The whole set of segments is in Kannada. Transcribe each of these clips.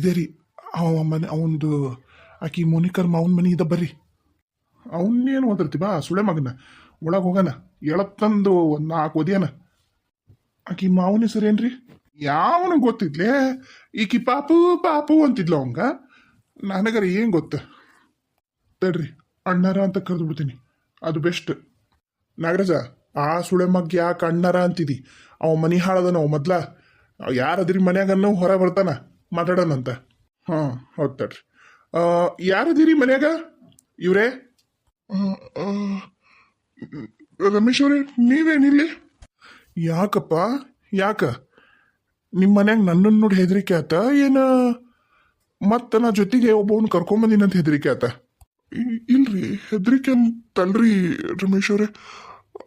ಇದೇ ರೀ. ಅವ ಮನೆ, ಅವಂದು ಆಕಿ ಮೋನಿಕರ್ ಮಾವನ ಮನೆ ಇದ್ದ ಬರ್ರಿ. ಅವನ್ನೇನು ಓದಿರ್ತಿ ಬಾ ಸುಳೆ ಮಗನ. ಒಳಗೆ ಹೋಗನ ಎಳತ್ತಂದು ಒಂದು ನಾಲ್ಕು ಓದಿಯಾನ ಆಕಿ ಮಾವನ ಹೆಸರೇನ್ರಿ ಯಾವನು ಗೊತ್ತಿದ್ಲೆ? ಈಕಿ ಪಾಪು ಪಾಪು ಅಂತಿದ್ಲು ಅವಂಗ. ನನಗರ ಏನು ಗೊತ್ತ? ತಡ್ರಿ, ಅಣ್ಣರ ಅಂತ ಕರೆದು ಬಿಡ್ತೀನಿ. ಅದು ಬೆಸ್ಟ್. ನಾಗರಾಜ, ಆ ಸುಳೆ ಮಗ್ ಯಾಕೆ ಅಣ್ಣರ ಅಂತಿದಿ? ಅವ ಮನಿ ಹಾಳದನ ಅವ ಮೊದ್ಲ? ಯಾರದ್ರಿ ಮನ್ಯಾಗ ಅನ್ನೋ ಹೊರ ಬರ್ತಾನ? ಮಾತಾಡೋಣಂತ. ಹಾಂ ಹೌದು ತಡ್ರಿ. ಯಾರದಿರಿ ಮನ್ಯಾಗ? ಇವರೇ? ರಮೇಶ್ ಅವರೇ ನೀವೇನಿಲ್ಲಿ ಯಾಕಪ್ಪ? ಯಾಕ? ನಿಮ್ಮ ಮನ್ಯಾಗ ನನ್ನನ್ನು ನೋಡಿ ಹೆದರಿಕೆ ಆತ? ಏನು ಮತ್ತೆ ನಾ ಜೊತೆಗೆ ಒಬ್ಬವನ್ನ ಕರ್ಕೊಂಬಂದಿನ ಅಂತ ಹೆದರಿಕೆ ಆತ? ಇಲ್ರಿ, ಹೆದರಿಕೆ ಅಂತಲ್ರಿ ರಮೇಶ್ ಅವರೇ.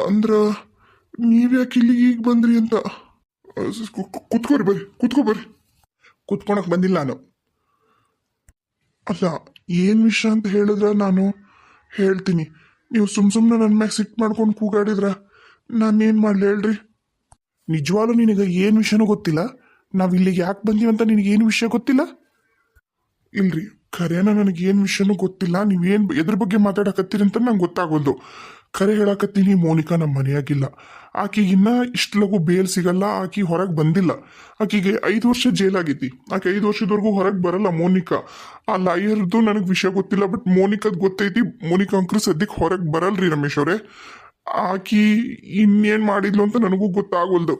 ಅಂದ್ರ ನೀವ್ಯಾಕೆ ಇಲ್ಲಿಗೆ ಈಗ ಬಂದ್ರಿ ಅಂತ? ಕುತ್ಕೋರಿ ಬರ್ರಿ, ಕುತ್ಕೋ ಬರ್ರಿ. ಕುತ್ಕೊಳಕ್ ಬಂದಿಲ್ಲ ನಾನು. ಅಲ್ಲ, ಏನ್ ವಿಷಯ ಅಂತ ಹೇಳಿದ್ರೆ ನಾನು ಹೇಳ್ತೀನಿ. ನೀವು ಸುಮ್ ಸುಮ್ಮನೆ ನನ್ನ ಮ್ಯಾಗ ಸಿಟ್ ಮಾಡ್ಕೊಂಡು ಕೂಗಾಡಿದ್ರ ನಾನೇನ್ ಮಾಡ್ಲಿ ಹೇಳ್ರಿ? ನಿಜವಾಗ್ಲೂ ನಿನಗೆ ಏನು ವಿಷಯನೂ ಗೊತ್ತಿಲ್ಲ? ನಾವು ಇಲ್ಲಿಗೆ ಯಾಕೆ ಬಂದೀವಿ ಅಂತ ನಿನಗೆ ಏನು ವಿಷಯ ಗೊತ್ತಿಲ್ಲ? ಇಲ್ರಿ, ಖರೇನ ನನಗೆ ಏನು ವಿಷಯನೂ ಗೊತ್ತಿಲ್ಲ. ನೀವೇನು ಎದ್ರ ಬಗ್ಗೆ ಮಾತಾಡಕತ್ತೀರಿ ಅಂತ ನಂಗೆ ಗೊತ್ತಾಗೋದು. ಖರೆ ಹೇಳಕತ್ತೀನಿ ಮೋನಿಕಾ ನಮ್ಮ ಮನೆಯಾಗಿಲ್ಲ. ಆಕಿಗೆ ಇನ್ನ ಇಷ್ಟು ಲಘು ಬೇಲ್ ಸಿಗಲ್ಲ, ಆಕಿ ಹೊರಗೆ ಬಂದಿಲ್ಲ. ಆಕಿಗೆ ಐದು ವರ್ಷ ಜೈಲ್ ಆಗೈತಿ ಆಕೆ ಐದು ವರ್ಷದವರೆಗೂ ಹೊರಗೆ ಬರಲ್ಲ ಮೋನಿಕಾ. ಆ ಲಾಯರ್ದು ನನಗೆ ವಿಷಯ ಗೊತ್ತಿಲ್ಲ, ಬಟ್ ಮೋನಿಕಾದ್ ಗೊತ್ತೈತಿ. ಮೋನಿಕಾ ಅಂಕರು ಸದ್ಯಕ್ಕೆ ಹೊರಗೆ ಬರಲ್ರಿ ರಮೇಶ್ ಅವರೇ. ಆಕಿ ಇನ್ನೇನು ಮಾಡಿದ್ಲು ಅಂತ ನನಗೂ ಗೊತ್ತಾಗೋಲ್ದು.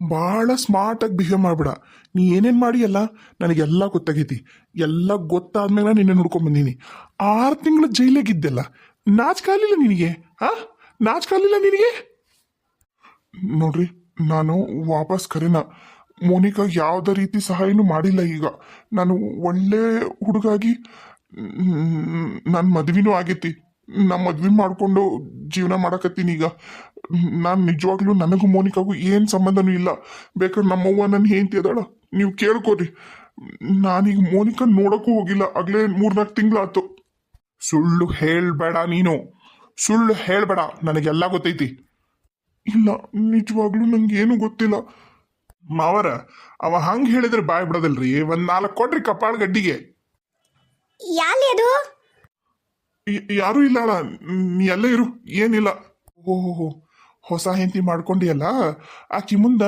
ಭಾಳ ಸ್ಮಾರ್ಟಾಗಿ ಬಿಹೇವ್ ಮಾಡ್ಬಿಡ. ನೀ ಏನೇನು ಮಾಡಿಯಲ್ಲ, ನನಗೆಲ್ಲ ಗೊತ್ತಾಗೈತಿ. ಎಲ್ಲ ಗೊತ್ತಾದ್ಮೇಲೆ ನಿನ್ನೆ ನೋಡ್ಕೊಂಡ್ ಬಂದೀನಿ. ಆರು ತಿಂಗಳ ಜೈಲಾಗಿದ್ದೆಲ್ಲ ನಾಚ್ಕಾಲಿಲ್ಲ ನಿನಗೆ ಹಾ ನಾಚ್ಕಾಲಿಲ್ಲ ನಿನಗೆ? ನೋಡ್ರಿ, ನಾನು ವಾಪಸ್ ಕರೆನ. ಮೋನಿಕಾ ಯಾವುದೇ ರೀತಿ ಸಹಾಯನೂ ಮಾಡಿಲ್ಲ ಈಗ. ನಾನು ಒಳ್ಳೆ ಹುಡುಗಾಗಿ ನನ್ನ ಮದ್ವಿನೂ ಆಗೈತಿ. ನಾ ಮದ್ವೆ ಮಾಡ್ಕೊಂಡು ಜೀವನ ಮಾಡಕತ್ತೀನಿ ಈಗ. ನಾನು ನಿಜವಾಗ್ಲೂ ನನಗೂ ಮೋನಿಕಾಗೂ ಏನು ಸಂಬಂಧನೂ ಇಲ್ಲ. ಬೇಕಾದ್ರೆ ನಮ್ಮವ್ವ ನನ್ನ ಹೆಂಡತಿ ಅದಾಳ. ನೀವು ಕೇಳ್ಕೊರಿ. ನಾನೀಗ ಮೋನಿಕಾ ನೋಡೋಕ್ಕೂ ಹೋಗಿಲ್ಲ. ಆಗ್ಲೇ ಮೂರ್ನಾಲ್ಕು ತಿಂಗಳಾತು ಸುಳ್ಳು ಹೇಳಬೇಡ ನೀನು. ಸುಳ್ಳು ಹೇಳಬೇಡ. ನನಗೆಲ್ಲ ಗೊತ್ತೈತಿ. ಇಲ್ಲ ನಿಜವಾಗ್ಲೂ ನಂಗೆ ಏನು ಗೊತ್ತಿಲ್ಲ. ಮಾವರ ಅವ ಹಂಗೆ ಹೇಳಿದ್ರೆ ಬಾಯ್ ಬಿಡೋದಲ್ರಿ. ಒಂದ್ ನಾಲ್ಕು ಕೊಟ್ರಿ ಕಪಾಳ ಗಡ್ಡಿಗೆ. ಯಾಲಿ ಅದು? ಯ- ಯಾರೂ ಇಲ್ಲ ಅಣ್ಣ ನೀ ಎಲ್ಲ ಇರು. ಏನಿಲ್ಲ. ಓಹೋ ಹೊಸ ಹೆಂಡತಿ ಮಾಡ್ಕೊಂಡಿಯಲ್ಲ? ಆಕಿ ಮುಂದ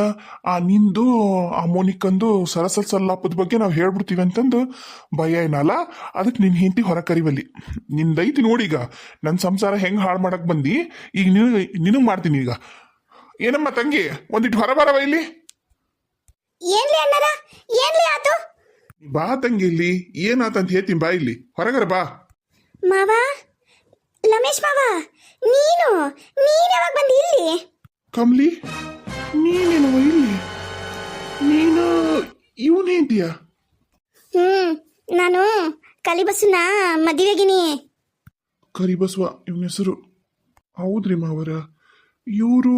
ಆ ನಿಂದು ಆ ಮೋನಿಕಂದು ಸರಸಲ್ ಸಲ್ಲಾಪದ ಬಗ್ಗೆ ನಾವು ಹೇಳ್ಬಿಡ್ತೀವಿ ಅಂತಂದು ಭಯ ಏನಲ್ಲ? ಅದಕ್ಕೆ ನಿನ್ನ ಹೆಂಡತಿ ಹೊರ ಕರಿವಲ್ಲಿ. ನಿಂದೈತಿ ನೋಡೀಗ ನನ್ನ ಸಂಸಾರ ಹೆಂಗೆ ಹಾಳು ಮಾಡಕ್ ಬಂದಿ? ಈಗ ನಿನಗೆ ನಿನಗೆ ಮಾಡ್ತೀನಿ ಈಗ. ಏನಮ್ಮ ತಂಗಿ? ಒಂದಿಟ್ಟು ಹೊರ ಬರವ ಇಲ್ಲಿ? ಏನ್ಲಿ ಅಣ್ಣರ? ಏನ್ಲಿ ಆತು? ಬಾ ತಂಗಿ ಇಲ್ಲಿ. ಏನಾತಂತ ಹೇಳ್ತೀನಿ ಬಾ ಇಲ್ಲಿ. ಹೊರಗರ ಬಾ. ಮಾವ? ಲಮೇಶ್ ಮಾವ? ನೀನು? ನೀನ್ ಯಾವಾಗ ಬಂದಿ ಇಲ್ಲಿ? ಕಮ್ಲಿ ನೀನೇನವ ಇಲ್ಲಿ? ನೀನು ಇವನೇಂತೀಯ ಹ್ಮ್ ನಾನು ಕಲಿಬಸ್ಸನ್ನ ಮದುವೆಗಿನಿ. ಕರಿಬಸವ ಇವನ ಹೆಸರು. ಹೌದ್ರಿ ಮಾವರ? ಇವರು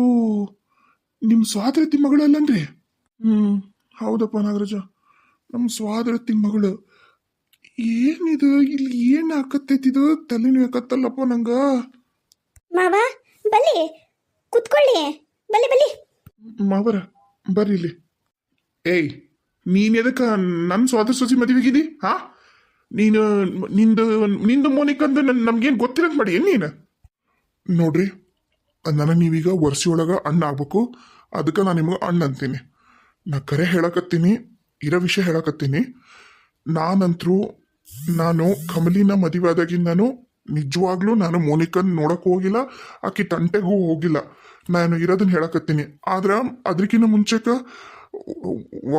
ನಿಮ್ಮ ಸ್ವಾತಂತ್ರ್ಯ ಮಗಳಲ್ಲನ್ರಿ ಹ್ಮ್. ಹೌದಪ್ಪ ನಾಗರಾಜ. ನಮ್ಮ ಸ್ವಾತಂತ್ರ್ಯ ಮಗಳು. ಏನಿದು? ಇಲ್ಲಿ ಏನ್ ಹಾಕತ್ತೈತಿದು ತಲೆನೂ ಹಾಕತ್ತಲ್ಲಪ್ಪ ನಂಗ. ಮಾವ ಬಲ್ಲಿ ಕುತ್ಕೊಳ್ಳಿ. ಬಲ್ಲಿ ಬಲ್ಲಿ ಮಾವರ ಬರ್ರಿ ಇಲ್ಲಿ. ಏಯ್ ನೀನ್ ಎದಕ್ಕ ನನ್ನ ಸ್ವಾದ ಸೊಸಿ ಮದುವೆಗಿದಿ ಹಾ? ನೀನು ನಿಂದು ನಿಂದು ಮೋನಿಕಂದು ಅಂದ್ರೆ ನಮ್ಗೇನು ಗೊತ್ತಿರಂತ ಮಾಡಿ ಏನ್ ನೀನು? ನೋಡ್ರಿ ನನಗೆ ನೀವೀಗ ವರ್ಷಿಯೊಳಗ ಅಣ್ಣ ಆಗ್ಬೇಕು. ಅದಕ್ಕೆ ನಾನು ನಿಮಗೆ ಅಣ್ಣ ಅಂತೀನಿ. ನಾ ಕರೆ ಹೇಳಕತ್ತೀನಿ, ಇರೋ ವಿಷಯ ಹೇಳಕತ್ತೀನಿ. ನಾನಂತರೂ ನಾನು ಕಮಲಿನ ಮದುವೆ ನಾನು ನಿಜವಾಗ್ಲೂ ನಾನು ಮೋನಿಕನ್ ನೋಡಕ್ ಹೋಗಿಲ್ಲ, ಆಕಿ ತಂಟೆಗೂ ಹೋಗಿಲ್ಲ. ನಾನು ಇರೋದನ್ನ ಹೇಳಕತ್ತೀನಿ. ಆದ್ರ ಅದಕ್ಕಿಂತ ಮುಂಚೆಕ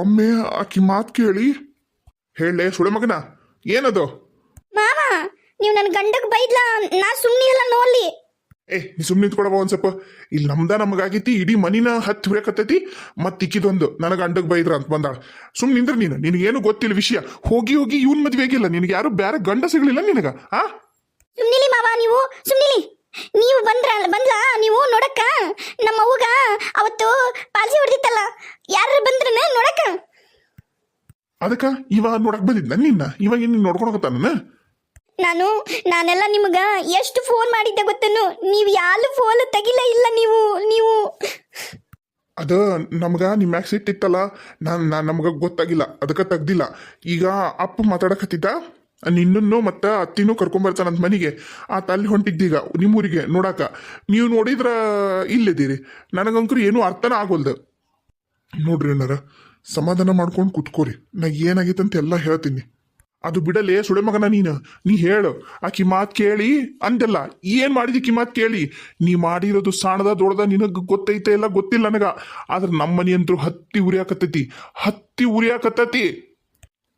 ಒಮ್ಮೆ ಆಕಿ ಮಾತು ಕೇಳಿ, ಹೇಳಲೆ ಸುಳೆ ಮಗನ, ಏನದು? ಮಾವ, ನೀವು ನನ್ನ ಗಂಡಕ್ಕೆ ಬೈದ್ಲಾ? ನಾ ಸುಮ್ಮನೆ ಇಲ್ಲ ನೋಡ್ಲಿ. ಏ ನೀ ಸುಮ್ಮನೆ ನಿಂತ್ಕೊಡವ ಒಂದ್ ಸ್ವಲ್ಪ. ಇಲ್ಲಿ ನಮ್ದ ನಮಗಾಗಿತಿ ಇಡೀ ಮನಿನ ಹತ್ತು ಹುರಕತ್ತೈತಿ ಮತ್ತೆ ಇಕ್ಕಿದೊಂದು ನನಗೆ ಅಂಡಗ್ ಬೈದ್ರ ಅಂತ ಬಂದಾಳ. ಸುಮ್ ನಿಂದ್ರ ನೀನು ನಿನಗೇನು ಗೊತ್ತಿಲ್ಲ ವಿಷಯ. ಹೋಗಿ ಹೋಗಿ ಇವನ್ ಮದ್ವೆ ಆಗಿಲ್ಲ ನಿನಗೆ ಯಾರು ಬೇರೆ ಗಂಡ ಸಿಗ್ಲಿಲ್ಲ ನಿನಗ ಆ? ಸುಮ್ನಿಲಿ ಮಾವ ನೀವು ಸುಮ್ನಿಲಿ ನೀವು ಬಂದ್ರ ಬಂದ್ಲ ನೀವು ನೋಡಕ್ಕ. ನಮ್ಮ ಅವ್ವಗ ಅವತ್ತು ಪಾಲ್ಸಿ ಹೊಡೆದಿತ್ತಲ್ಲ ಯಾರು ಬಂದ್ರನ ನೋಡಕ್ಕ. ಅದಕ್ಕ ಇವ ನೋಡಕ್ ಬಂದಿದ್ನ ನಿನ್ನ? ಇವಾಗ ಏನ್ ನೋಡ್ಕೊಳಕತ್ತಾನ? ನಾನು, ನಾನೆಲ್ಲ ನಿಮಗ ಎಷ್ಟು ಫೋನ್ ಮಾಡಿದ್ದೆ ಗೊತ್ತೇನು? ನೀವು ಯಾರು ಫೋನ್ ತೆಗಿಲ್ಲ ಇಲ್ಲ ನೀವು ನೀವು. ಅದ ನಮಗ ನಿಮ್ಮ ಮ್ಯಾಗ ಸಿಟ್ಟಿತ್ತಲ್ಲ ನಾನು ನಾನು ನಮ್ಗೆ ಗೊತ್ತಾಗಿಲ್ಲ, ಅದಕ್ಕೆ ತೆಗ್ದಿಲ್ಲ. ಈಗ ಅಪ್ಪ ಮಾತಾಡಕತ್ತಿದ್ದ, ನಿನ್ನನ್ನು ಮತ್ತು ಅತ್ತಿನೂ ಕರ್ಕೊಂಬರ್ತಾನಂತ ಮನೆಗೆ. ಆ ಅಲ್ಲಿ ಹೊಂಟಿದ್ದೀಗ ನಿಮ್ಮೂರಿಗೆ ನೋಡಾಕ. ನೀವು ನೋಡಿದ್ರ ಇಲ್ಲಿದ್ದೀರಿ ನನಗಂಕರು ಏನೂ ಅರ್ಥನ ಆಗೋಲ್ದು. ನೋಡ್ರಿ ಅಣ್ಣಾರ, ಸಮಾಧಾನ ಮಾಡ್ಕೊಂಡು ಕುತ್ಕೋರಿ. ನಾ ಏನಾಗೈತೆ ಅಂತ ಎಲ್ಲ ಹೇಳ್ತೀನಿ. ಅದು ಬಿಡಲೇ ಸುಳೆ ಮಗನ ನೀನು. ನೀ ಹೇಳು. ಆಕಿ ಮಾತು ಕೇಳಿ ಅಂದೆಲ್ಲ. ಏನ್ ಮಾಡಿದಿ ಮಾತು ಕೇಳಿ? ನೀ ಮಾಡಿರೋದು ಸಾಣದ ದೊಡ್ಡದ ನಿನಗೆ ಗೊತ್ತೈತೆ ಇಲ್ಲ? ಗೊತ್ತಿಲ್ಲ ನನಗ. ಆದ್ರೆ ನಮ್ಮ ಮನಿ ಹತ್ತಿ ಉರಿಯಾಕತ್ತೈತಿ. ಹತ್ತಿ ಉರಿಯಾಕತ್ತೈತಿ.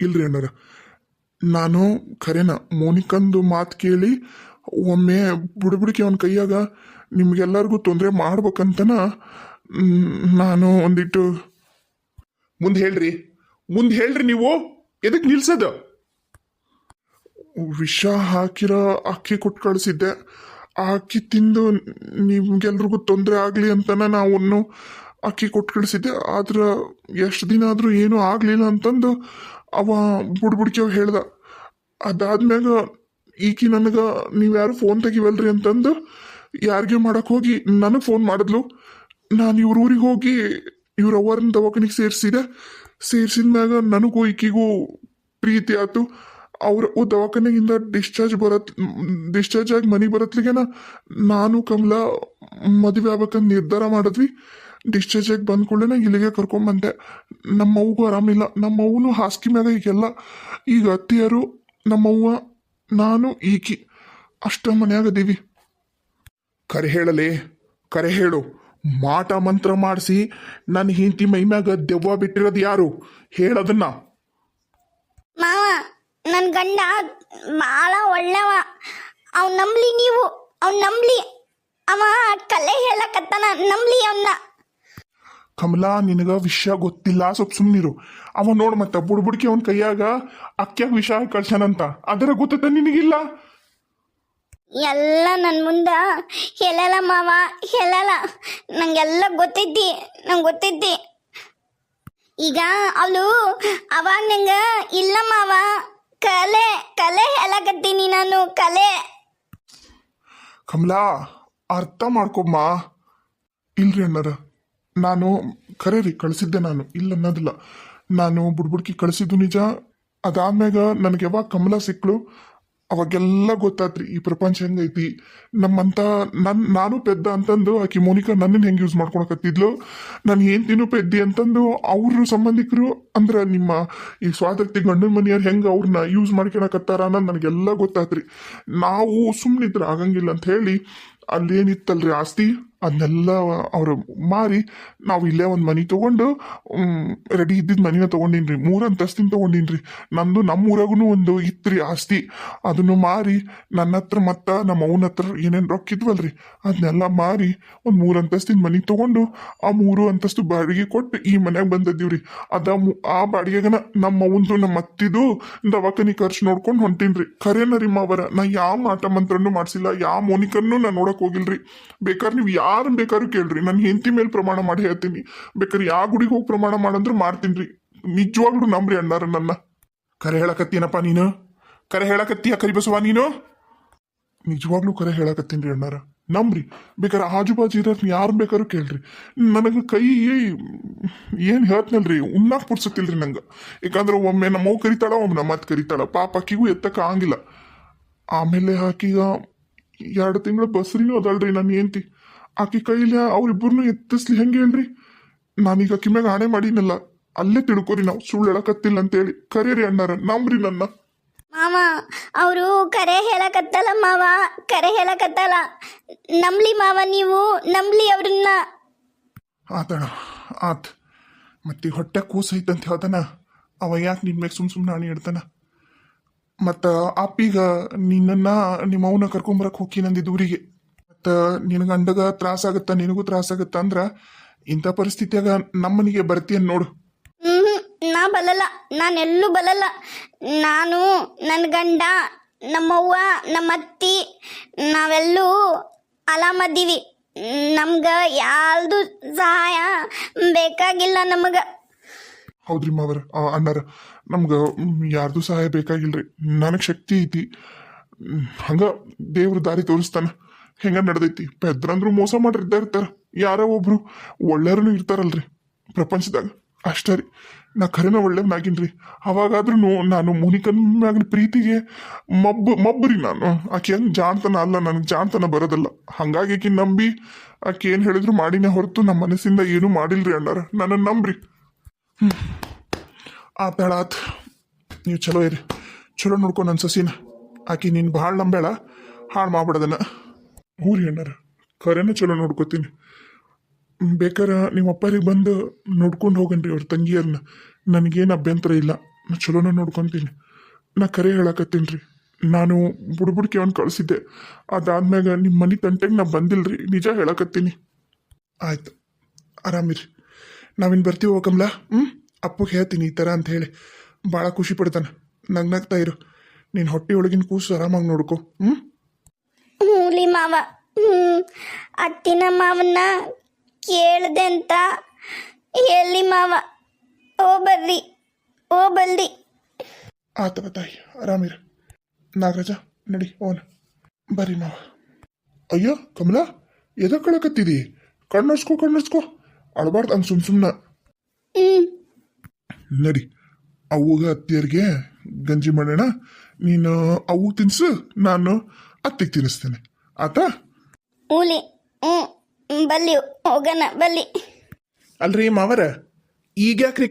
ಇಲ್ರಿ ಅಣ್ಣರ. ನಾನು ಖರೇನ ಮೋನಿಕಂದು ಮಾತು ಕೇಳಿ ಒಮ್ಮೆ ಬುಡಬುಡಿಕೆ ಅವನ ಕೈಯಾಗ ನಿಮ್ಗೆಲ್ಲರಿಗೂ ತೊಂದರೆ ಮಾಡ್ಬೇಕಂತನ ನಾನು ಒಂದಿಟ್ಟು ಮುಂದೆ ಹೇಳ್ರಿ. ಮುಂದೆ ಹೇಳ್ರಿ ನೀವು. ಎದಕ್ಕೆ ನಿಲ್ಸದ? ವಿಷ ಹಾಕಿರೋ ಅಕ್ಕಿ ಕೊಟ್ಟು ಕಳಿಸಿದ್ದೆ. ಆ ಅಕ್ಕಿ ತಿಂದು ನಿಮ್ಗೆಲ್ರಿಗೂ ತೊಂದರೆ ಆಗಲಿ ಅಂತನ ನಾವು ಅಕ್ಕಿ ಕೊಟ್ಟು ಕಳಿಸಿದ್ದೆ. ಆದ್ರೆ ಎಷ್ಟು ದಿನ ಆದರೂ ಏನೂ ಆಗಲಿಲ್ಲ ಅಂತಂದು ಅವ ಬುಡ್ಬುಡ್ಕೆ ಹೇಳ್ದ. ಅದಾದ್ಮ್ಯಾಗ ಈಕಿ ನನಗೆ, ನೀವು ಯಾರು ಫೋನ್ ತೆಗಿವಲ್ರಿ? ಅಂತಂದು, ಯಾರಿಗೆ ಮಾಡಕ್ಕೆ ಹೋಗಿ? ನನಗೆ ಫೋನ್ ಮಾಡಿದ್ಲು. ನಾನು ಇವ್ರ ಊರಿಗೆ ಹೋಗಿ ಇವ್ರ ಅವ್ವರನ್ನ ದವಾಖಾನಿಗೆ ಸೇರಿಸಿದೆ. ಸೇರಿಸಿದ ಮ್ಯಾಗ ನನಗೂ ಈಕಿಗೂ ಪ್ರೀತಿ ಆಯ್ತು ಅವ್ರ ದವಾಖಾನೆಯಿಂದ ಡಿಸ್ಚಾರ್ಜ್ ಬರತ್ ಡಿಸ್ಚಾರ್ಜ್ ಆಗಿ ಮನೆಗೆ ಬರತ್ಲಿಗೆನ ನಾನು ಕಮಲ ಮದುವೆ ಆಗ್ಬೇಕಂತ ನಿರ್ಧಾರ ಮಾಡಿದ್ವಿ. ಡಿಸ್ಚಾರ್ಜ್ ಆಗಿ ಬಂದ ಕೂಡಲೇ ಇಲ್ಲಿಗೆ ಕರ್ಕೊಂಬಂದೆ ನಮ್ಮವ್ಗೂ ಆರಾಮಿಲ್ಲ. ನಮ್ಮವ್ವನು ಹಾಸಿಗೆ ಮ್ಯಾಗ ಈಗೆಲ್ಲ ಈಗ ಅತ್ತಿಯರು ನಮ್ಮವ್ವ ನಾನು, ಈಕಿ ಅಷ್ಟ ಮನ್ಯಾಗ ಅದೀವಿ ಕರೆ ಹೇಳಲೇ, ಕರೆ ಹೇಳು. ಮಾಟ ಮಂತ್ರ ಮಾಡಿಸಿ ನನ್ನ ಹಿಂತಿ ಮೈ ಮ್ಯಾಗ ದೆವ್ವ ಬಿಟ್ಟಿರೋದು ಯಾರು? ಹೇಳದನ್ನ. ನನ್ನ ಗಂಡ ಭಾಳ ಒಳ್ಳೆವ. ಅವ್ ನಂಬ್ಲಿ ನೀವು ಅವ್ ನಂಬ್ಲಿ. ಅವ ಕಲೆ ಹೇಳಕತ್ತಾನ ನಂಬ್ಲಿ ಅವನ್ನ ಕಮಲಾ ನಿನಗ ವಿಷಯ ಗೊತ್ತಿಲ್ಲ ಸ್ವಲ್ಪ ಸುಮ್ಮನಿರು ಅವ ನೋಡ್ ಮತ್ತ ಬುಡ್ಬುಡ್ಕಿ ಅವನ ಕೈಯಾಗ ಅಕ್ಕ ವಿಷ ಕಳ್ಸನಂತ ಅದರ ಗೊತ್ತದ ನಿನಗಿಲ್ಲ? ಎಲ್ಲ ನನ್ನ ಮುಂದೆ ಹೇಳಲ್ಲ ಮಾವ ಹೇಳಲ್ಲ. ನಂಗೆಲ್ಲ ಗೊತ್ತೈತಿ ನಂಗೆ ಗೊತ್ತೈತಿ. ಈಗ ಅವಳು ಅವಾಗ ನಂಗೆ ಇಲ್ಲ ಮಾವ. ಕಲೆ ಕಲೆ ಹೇಳಕತ್ತೀನಿ ನಾನು ಕಲೆ. ಕಮಲಾ, ಅರ್ಥ ಮಾಡ್ಕೊಮ್ಮ. ಇಲ್ರಿ ಅಣ್ಣರ, ನಾನು ಖರೆ ರೀ ಕಳಿಸಿದ್ದೆ ನಾನು. ಇಲ್ಲ ಅನ್ನೋದಿಲ್ಲ. ನಾನು ಬುಡ್ಬುಡ್ಕಿ ಕಳಿಸಿದ್ದು ನಿಜ. ಅದಾದ್ಮ್ಯಾಗ ನನಗೆ ಯಾವಾಗ ಕಮಲಾ ಸಿಕ್ಳು ಅವಾಗೆಲ್ಲ ಗೊತ್ತಾತ್ರಿ, ಈ ಪ್ರಪಂಚ ಹೆಂಗೈತಿ? ನಮ್ಮಂತ ನನ್, ನಾನು ಪೆದ್ದ ಅಂತಂದು ಆಕಿ ಮೋನಿಕಾ ನನ್ನನ್ನು ಹೆಂಗೆ ಯೂಸ್ ಮಾಡ್ಕೊಳಕತ್ತಿದ್ಲು? ನಾನು ಹೆಂಡ್ತಿನೂ ಪೆದ್ದಿ ಅಂತಂದು ಅವ್ರ ಸಂಬಂಧಿಕರು ಅಂದ್ರೆ ನಿಮ್ಮ ಈ ಸ್ವಾತಂತ್ರ್ಯ ಗಂಡನ ಮನೆಯವ್ರು ಹೆಂಗೆ ಅವ್ರನ್ನ ಯೂಸ್ ಮಾಡ್ಕೊಳಕತ್ತಾರ ಅನ್ನೋದು ನನಗೆಲ್ಲ ಗೊತ್ತಾತ್ರಿ. ನಾವು ಸುಮ್ಮನಿದ್ರೆ ಆಗಂಗಿಲ್ಲ ಅಂತ ಹೇಳಿ ಅಲ್ಲೇನಿತ್ತಲ್ರಿ ಆಸ್ತಿ? ಅದನ್ನೆಲ್ಲ ಅವರು ಮಾರಿ ನಾವು ಇಲ್ಲೇ ಒಂದು ಮನೆ ತೊಗೊಂಡು ರೆಡಿ ಇದ್ದಿದ್ದ ಮನಿನ ತೊಗೊಂಡಿನ್ರಿ. ಮೂರು ಅಂತಸ್ತಿನ ತೊಗೊಂಡಿನ್ರಿ. ನಂದು ನಮ್ಮ ಊರಾಗೂ ಒಂದು ರೀ ಆಸ್ತಿ. ಅದನ್ನು ಮಾರಿ ನನ್ನ ಹತ್ರ ಮತ್ತು ನಮ್ಮ ಅವನ ಹತ್ರ ಏನೇನು ರೊಕ್ಕ ಇದ್ವಲ್ರಿ ಅದನ್ನೆಲ್ಲ ಮಾರಿ ಒಂದು ಮೂರು ಅಂತಸ್ತಿನ ಮನೆ ತೊಗೊಂಡು, ಆ ಮೂರು ಅಂತಸ್ತು ಬಾಡಿಗೆ ಕೊಟ್ಟು ಈ ಮನೆಗೆ ಬಂದದ್ದೀವ್ರಿ ಅದ ಆ ಬಾಡಿಗೆಗನ ನಮ್ಮ ಅವಂದು ನಮ್ಮ ಅತ್ತಿದು ದವಾಖಾನೆ ಖರ್ಚು ನೋಡ್ಕೊಂಡು ಹೊಂಟೀನ್ರಿ. ಖರೇನ ರೀ ಮಾವರ, ನಾ ಯಾವ ಮಾಟ ಮಂತ್ರನೂ ಮಾಡಿಸಿಲ್ಲ ಯಾವ ಮೋನಿಕನ್ನು ನಾನು ನೋಡಕ್ಕೆ ಹೋಗಿಲ್ರಿ. ಬೇಕಾದ್ರೆ ನೀವು ಯಾರು ಬೇಕಾದ್ರೂ ಕೇಳ್ರಿ. ನನ್ನ ಹೆಂಡತಿ ಮೇಲೆ ಪ್ರಮಾಣ ಮಾಡಿ ಹೇಳ್ತೀನಿ. ಬೇಕಾದ್ರೆ ಯಾವ ಗುಡಿಗೆ ಹೋಗಿ ಪ್ರಮಾಣ ಮಾಡಂದ್ರೆ ಮಾಡ್ತೀನಿ ನಿಜವಾಗ್ಲೂ ನಂಬ್ರಿ ಅಣ್ಣಾರ ನನ್ನ. ಕರೆ ಹೇಳಕತ್ತೀನಪ್ಪ ನೀನು. ಕರೆ ಹೇಳಕತ್ತೀಯ ಕರಿಬಸವ ನೀನು? ನಿಜವಾಗ್ಲೂ ಕರೆ ಹೇಳಕತ್ತೀನಿ ರೀ ಅಣ್ಣಾರ. ನಂಬ್ರಿ. ಬೇಕಾದ್ರೆ ಆಜು ಬಾಜು ಯಾರು ಬೇಕಾದ್ರೂ ಕೇಳ್ರಿ. ನನಗೆ ಕೈ ಏನು ಹೇಳ್ತನಲ್ರಿ. ಉಣ್ಣಾಕ್ ಪುಡ್ಸತಿಲ್ರಿ ನಂಗೆ. ಯಾಕಂದ್ರೆ ಒಮ್ಮೆ ನಮ್ಮವ್ ಕರಿತಾಳ, ಒಮ್ಮೆ ನಮ್ಮ ಮತ್ತೆ ಕರಿತಾಳ. ಪಾಪ ಅಕ್ಕಿಗೂ ಎತ್ತಕ್ಕೆ ಆಗಂಗಿಲ್ಲ. ಆಮೇಲೆ ಹಾಕಿಗ ಎರಡು ತಿಂಗಳ ಬಸ್ರಿನೂ ಅದಲ್ರಿ ನನ್ನ ಹೆಂಡ್ತಿ. ಆಕಿ ಕೈಲಿ ಅವ್ರಿಬ್ಬರನ್ನು ಎತ್ತಿಸ್ಲಿ ಹೆಂಗೆ ಹೇಳ್ರಿ ನಾನೀಗ ಆಕಿ ಮ್ಯಾಗ ಆಣೆ ಮಾಡಿನಲ್ಲ ಅಲ್ಲೇ ತಿಳ್ಕೊರಿ ನಾವು ಸುಳ್ಳು ಹೇಳಕತ್ತಿಲ್ಲ ಅಂತೇಳಿ. ಕರೀರಿ ಅಣ್ಣಾರ ನಂಬ್ರಿ ನನ್ನ. ಮಾವ ಅವರು ಕರೆ ಹೇಳಕತ್ತಲ್ಲ ಮಾವ ಕರೆ ಹೇಳಕತ್ತಲ್ಲ. ನಂಬ್ಲಿ ಮಾವ ನೀವು ನಂಬ್ಲಿ ಅವ್ರನ್ನ. ಆತಣ ಆತ್. ಮತ್ತೆ ಹೊಟ್ಟೆ ಕೂಸ್ ಐತಂತ ಹೇಳ್ತಾನ ಅವ ಯಾಕೆ ನಿನ್ ಮ್ಯಾಗ ಸುಮ್ ಸುಮ್ಮನೆ ಆಣಿ ಇಡ್ತಾನ? ಮತ್ತ ಅಪ್ಪೀಗ ನಿನ್ನ ನಿಮ್ಮ ಅವನ ಕರ್ಕೊಂಬರಕ್ಕೆ ಹೋಗಿ ನಂದಿದ್ದ ಊರಿಗೆ. ಮತ್ತು ನಿನ್ನ ಗಂಡಗ ತ್ರಾಸಾಗತ್ತ ನಿನಗೂ ತ್ರಾಸಾಗತ್ತ ಅಂದ್ರ ಇಂಥ ಪರಿಸ್ಥಿತಿಯಾಗ ನಮ್ಮನಿಗೆ ಬರ್ತೀಯ ನೋಡು. ಹ್ಞೂ ನಾ ಬಲ್ಲಲ್ಲ. ನಾನೆಲ್ಲೂ ಬಲ್ಲಲ್ಲ. ನಾನು ನನ್ನ ಗಂಡ ನಮ್ಮವ್ವ ನಮ್ಮ ಅತ್ತಿ ನಾವೆಲ್ಲೂ ಅಲಾಮದ್ದೀವಿ ನಮ್ಗೆ ಯಾರ್ದು ಸಹಾಯ ಬೇಕಾಗಿಲ್ಲ ನಮಗೆ. ಹೌದ್ರಿ ಮಾವರ. ಅಣ್ಣಾರ ನಮ್ಗೆ ಯಾರ್ದು ಸಹಾಯ ಬೇಕಾಗಿಲ್ರಿ? ನನಗೆ ಶಕ್ತಿ ಐತಿ. ಹಂಗ ದೇವ್ರ ದಾರಿ ತೋರಿಸ್ತಾನ. ಹೆಂಗ ನಡೆದೈತಿ. ಪೆದ್ರಂದ್ರು ಮೋಸ ಮಾಡಿರ್ತಾ ಇರ್ತಾರ. ಯಾರೋ ಒಬ್ರು ಒಳ್ಳೆಯವ್ರು ಇರ್ತಾರಲ್ರಿ ಪ್ರಪಂಚದಾಗ. ಅಷ್ಟೇ ರೀ. ನಾ ಖರೇನ ಒಳ್ಳೆಯವನಾಗಿನ್ರಿ ಅವಾಗಾದ್ರೂ ನಾನು ಮುನಿಕನ್ ಮ್ಯಾಗಿನ ಪ್ರೀತಿಗೆ ಮಬ್ಬು ಮಬ್ಬರಿ ನಾನು. ಆಕೆ ಹೆಂಗೆ ಜಾಣ್ತನ ಅಲ್ಲ, ನನಗೆ ಜಾಣ್ತನ ಬರೋದಲ್ಲ. ಹಂಗಾಗಿ ಆಕೆ ನಂಬಿ ಆಕೆ ಏನು ಹೇಳಿದ್ರು ಮಾಡಿನೇ ಹೊರತು ನಮ್ಮ ಮನಸ್ಸಿಂದ ಏನೂ ಮಾಡಿಲ್ರಿ ಅಣ್ಣಾರ. ನನ್ನನ್ನು ನಂಬ್ರಿ. ಹ್ಞೂ ಆತ. ನೀವು ಚಲೋ ಇರಿ. ಚಲೋ ನೋಡ್ಕೊಂಡು ನನ್ನ ಸಸಿನ. ಆಕೆ ನೀನು ಭಾಳ ನಂಬೇಳ ಹಾಳು ಮಾಡ್ಬಿಡದನ್ನ. ಹ್ಞೂ ರೀ ಅಣ್ಣಾರ ಖರೇನ ಚಲೋ ನೋಡ್ಕೋತೀನಿ. ಬೇಕಾರ ನಿಮ್ಮ ಅಪ್ಪರಿಗೆ ಬಂದು ನೋಡ್ಕೊಂಡು ಹೋಗನ್ರಿ ಅವ್ರ ತಂಗಿಯರನ್ನ ನನಗೇನು ಅಭ್ಯಂತರ ಇಲ್ಲ ನಾನು ಚಲೋನ ನೋಡ್ಕೊತೀನಿ. ನಾ ಕರೆ ಹೇಳಕತ್ತೀನಿ ರೀ ನಾನು ಬುಡ್ಬುಡ್ಕೆ ಅವ್ನು ಕಳಿಸಿದ್ದೆ. ಅದಾದ್ಮ್ಯಾಗ ನಿಮ್ಮ ಮನೆ ತಂಟೆಗೆ ನಾ ಬಂದಿಲ್ರಿ, ನಿಜ ಹೇಳಕತ್ತೀನಿ. ಆಯ್ತು, ಆರಾಮಿರಿ. ನಾವಿನ್ನು ಬರ್ತೀವಿ ಹೋಗಮ್ಲ ಹ್ಞೂ ಅಪ್ಪಗೆ ಹೇಳ್ತೀನಿ ಈ ಥರ ಅಂತ ಹೇಳಿ ಭಾಳ ಖುಷಿ ಪಡ್ತಾನೆ. ನಗ್ನಾಗ್ತಾ ಇರು. ನೀನು ಹೊಟ್ಟೆ ಒಳಗಿನ ಕೂಸು ಆರಾಮಾಗಿ ನೋಡ್ಕೊ ಹ್ಞೂ ಹ್ಞೂಲಿ ಮಾವ. ಹ್ಞೂ ಅತ್ತಿನ ಮಾವನ್ನ ಕೇಳ್ದೆ ಅಂತ ಎಲ್ಲಿ ಮಾವ. ಓ ಬರ್ರಿ ಓ ಬಲ್ದಿ ಆತ ತಾಯಿ ಆರಾಮಿರ ನಾಗರಾಜ ನಡಿ ಓನ್. ಬರ್ರಿ ಮಾವ. ಅಯ್ಯೋ ಕಮಲ ಎದ ಕಳಕತ್ತಿದಿ ಕಣ್ಣರ್ಸ್ಕೋ ಕಣ್ಣರ್ಸ್ಕೋ ಅಳಬಾರ್ದು ಹಂಗೆ ಸುಮ್ ಸುಮ್ನ. ಹ್ಞೂ ನಡಿ ಅವ್ಗ ಅತ್ತಿಯರಿಗೆ ಗಂಜಿ ಮಾಡೋಣ. ನೀನು ಅವು ತಿನ್ಸು ನಾನು ಅತ್ತಿಗೆ ತಿನ್ನಿಸ್ತೇನೆ. ಆತಾ? ಓಲಿ ಹ್ಞೂ ಬಲ್ಲಿ ಹೋಗಣ ಬಲ್ಲಿ. ಅಲ್ರಿ ಮಾವರ ಈಗ ಯಾಕ್ರಿ